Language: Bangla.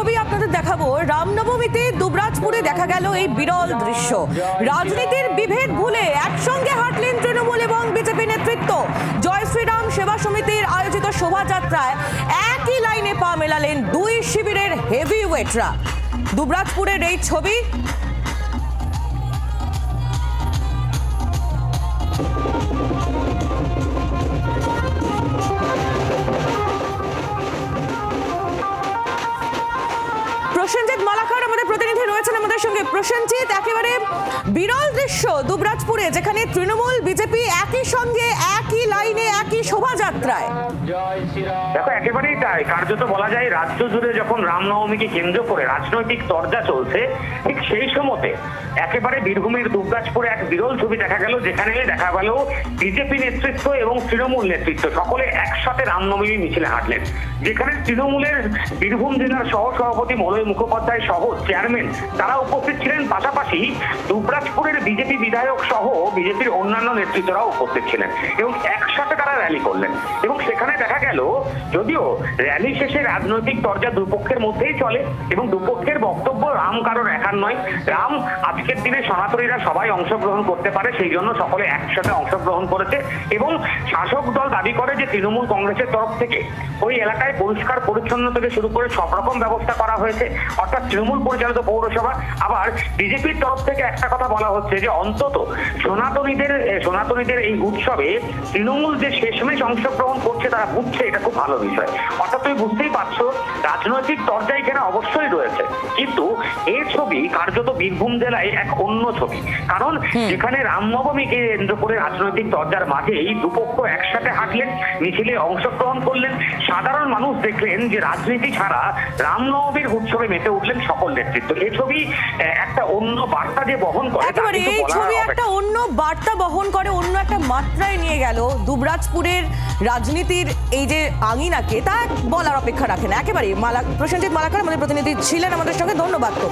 ছবি আপনাদের দেখাবো। রামনবমীতে দুবরাজপুরে দেখা গেল এই বিরল দৃশ্য। রাজনীতির বিভেদ ভুলে একসঙ্গে হাঁটলেন তৃণমূল এবং বিজেপি নেতৃত্ব। জয় শ্রীরাম সেবা সমিতির আয়োজিত শোভাযাত্রায় একই লাইনে পা মেলালেন দুই শিবিরের হেভি ওয়েটরা দুবরাজপুরের এই ছবি মালাকার আমাদের প্রতিনিধি রয়েছেন আমাদের সঙ্গে প্রসেনজিৎ, একেবারে বিরল দৃশ্য দুবরাজপুরে, যেখানে তৃণমূল, বিজেপি একই সঙ্গে একই একই শোভাযাত্রায়। দেখো, একেবারেই তাই। কার্যত বলা যায়, রাজ্য জুড়ে যখন রামনবমীকে কেন্দ্র করে রাজনৈতিক চর্চা চলছে, ঠিক সেই সময়তে একেবারে বীরভূমের দুর্গাজপুরে এক বিরল ছবি দেখা গেল, যেখানে দেখা গেল বিজেপি নেতৃত্ব এবং তৃণমূল নেতৃত্ব সকলে একসাথে রামনবমী মিছিলে হাঁটলেন। যেখানে তৃণমূলের বীরভূম জেলার সহ সভাপতি মলয় মুখোপাধ্যায় সহ চেয়ারম্যান তারা উপস্থিত ছিলেন। পাশাপাশি দুবরাজপুরের বিজেপি বিধায়ক সহ বিজেপির অন্যান্য নেতৃত্বরাও উপস্থিত ছিলেন এবং একসাথে তারা র্যালি করলেন। এবং সেখানে দেখা গেল, যদিও র্যালি শেষে রাজনৈতিক চর্চা দুপক্ষের মধ্যেই চলে এবং দুপক্ষের বক্তব্য কারোর একার নয়। রাম, আজকের দিনে সনাতনীরা সবাই অংশগ্রহণ করতে পারে, সেই জন্য সকলে একসাথে অংশগ্রহণ করেছে এবং শাসক দল দাবি করে যে তৃণমূল কংগ্রেসের তরফ থেকে ওই এলাকায় পরিষ্কার পরিচ্ছন্ন থেকে শুরু করে সব রকম ব্যবস্থা করা হয়েছে। অর্থাৎ তৃণমূল পরিচালিত পৌরসভা, আবার বিজেপির তরফ থেকে একটা কথা বলা হচ্ছে যে অন্তত সনাতনীদের সনাতনীদের এই উৎসবে তৃণমূল যে শেষমেশ অংশগ্রহণ করছে, তারা বুঝছে এটা খুব ভালো বিষয়। অর্থাৎ তুমি বুঝতেই পারছ, রাজনৈতিক চর্চা এখানে অবশ্যই রয়েছে। কিন্তু এই ছবি কার্যত বীরভূম জেলায় এক অন্য ছবি। কারণ যেখানে রামনবমীকে কেন্দ্র করে রাজনৈতিক চর্চার মাঝে এই দুপক্ষ একসাথে হাঁটলেন মিছিলে অংশগ্রহণ করলেন। সাধারণ মানুষ দেখলেন যে রাজনীতি ছাড়া রামনবমীর উৎসবে মেতে উঠলেন সকল নেতৃত্ব। এই ছবি একটা অন্য বার্তা যে বহন করে একেবারে এই ছবি একটা অন্য বার্তা বহন করে অন্য একটা মাত্রায় নিয়ে গেল। দুবরাজপুরের রাজনীতির এই যে আঙিনাকে তা বলার অপেক্ষা রাখে না। একেবারে মালা প্রসেনজিৎ মালাকার আমাদের প্রতিনিধি ছিলেন আমাদের সঙ্গে। ধন্যবাদ